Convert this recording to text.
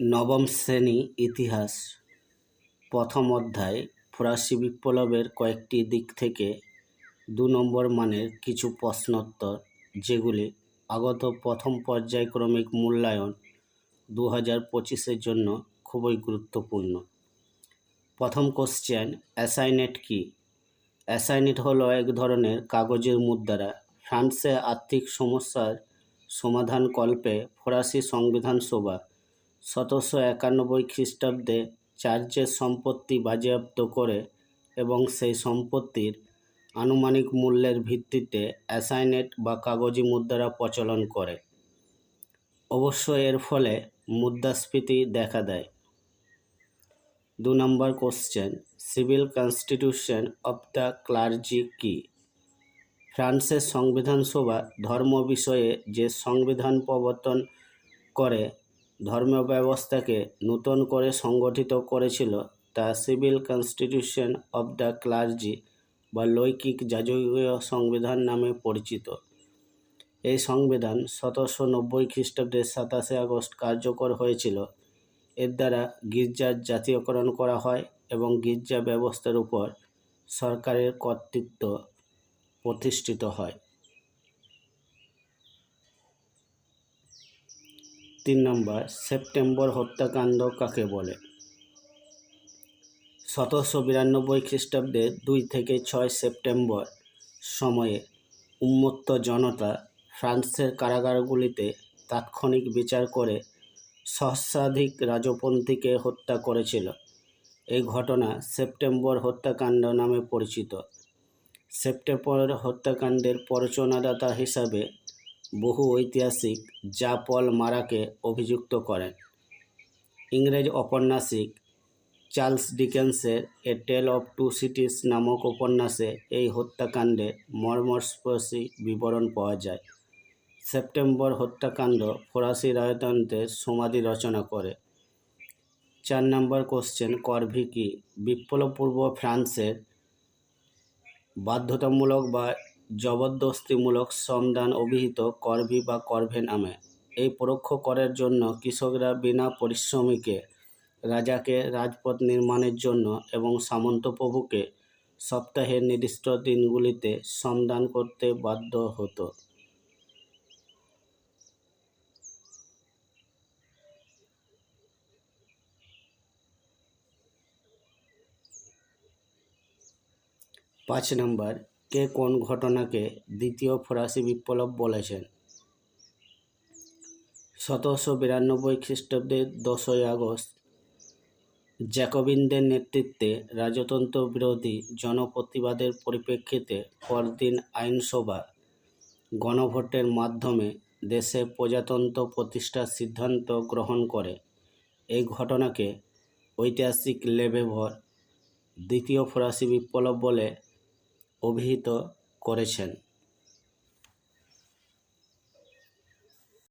নবম শ্রেণি ইতিহাস, প্রথম অধ্যায়, ফরাসি বিপ্লবের কয়েকটি দিক থেকে দু নম্বর মানের কিছু প্রশ্নোত্তর, যেগুলি আগত প্রথম পর্যায়ক্রমিক মূল্যায়ন দু হাজার পঁচিশের জন্য খুবই গুরুত্বপূর্ণ। প্রথম কোশ্চেন অ্যাসাইনেট কি? অ্যাসাইনেট হল এক ধরনের কাগজের মুদ্রা ফ্রান্সে আর্থিক সমস্যার সমাধান কল্পে ফরাসি সংবিধান সভা সতেরোশো একানব্বই খ্রিস্টাব্দে চার্চের সম্পত্তি বাজেয়াপ্ত করে এবং সেই সম্পত্তির আনুমানিক মূল্যের ভিত্তিতে অ্যাসাইনেট বা কাগজি মুদ্রা প্রচলন করে। অবশ্য এর ফলে মুদ্রাস্ফীতি দেখা দেয়। দু নম্বর question, civil constitution of the clergy কি? ফ্রান্সের সংবিধান সভা ধর্ম বিষয়ে যে সংবিধান প্রবর্তন করে ধর্মীয় ব্যবস্থাকে নূতন করে সংগঠিত করেছিল তা civil constitution of the clergy বা লৈকিক যাজকীয় সংবিধান নামে পরিচিত। এই সংবিধান সতেরোশো নব্বই খ্রিস্টাব্দের সাতাশে আগস্ট কার্যকর হয়েছিল। এর দ্বারা গির্জার জাতীয়করণ করা হয় এবং গির্জা ব্যবস্থার উপর সরকারের কর্তৃত্ব প্রতিষ্ঠিত হয়। তিন নম্বর, সেপ্টেম্বর হত্যাকাণ্ড কাকে বলে? সতেরোশো বিরানব্বই খ্রিস্টাব্দে দুই থেকে ছয় সেপ্টেম্বর সময়ে উন্মত্ত জনতা ফ্রান্সের কারাগারগুলিতে তাৎক্ষণিক বিচার করে সহস্রাধিক রাজপন্থীকে হত্যা করেছিল। এই ঘটনা সেপ্টেম্বর হত্যাকাণ্ড নামে পরিচিত। সেপ্টেম্বর হত্যাকাণ্ডের প্ররোচনাদাতা হিসাবে বহু ঐতিহাসিক যা পল মারাকে অভিযুক্ত করেন। ইংরেজ ঔপন্যাসিক Charles ডিকেন্সের a tale of two cities নামক উপন্যাসে এই হত্যাকাণ্ডে মর্মস্পর্শী বিবরণ পাওয়া যায়। সেপ্টেম্বর হত্যাকাণ্ড ফরাসি রাজতন্ত্রের সমাধি রচনা করে। চার নম্বর কোশ্চেন, করভি কি? বিপ্লবপূর্ব ফ্রান্সের বাধ্যতামূলক বা জবরদস্তিমূলক শ্রমদান অভিহিত করভি বা করভে নামে এই পরোক্ষ করের জন্য কৃষকরা বিনা পরিশ্রমিকে রাজাকে রাজপথ নির্মাণের জন্য এবং সামন্তপ্রভুকে সপ্তাহের নির্দিষ্ট দিনগুলিতে শ্রমদান করতে বাধ্য হতো। পাঁচ নম্বর কে কোন ঘটনাকে দ্বিতীয় ফরাসি বিপ্লব বলেছেন? সতেরোশো বিরানব্বই খ্রিস্টাব্দের দশই আগস্ট, জ্যাকবিনদের নেতৃত্বে রাজতন্ত্র বিরোধী জনপ্রতিবাদের পরিপ্রেক্ষিতে পরদিন আইনসভা গণভোটের মাধ্যমে দেশে প্রজাতন্ত্র প্রতিষ্ঠার সিদ্ধান্ত গ্রহণ করে। এই ঘটনাকে ঐতিহাসিক লেবেভর দ্বিতীয় ফরাসি বিপ্লব বলে অভিহিত করেছেন।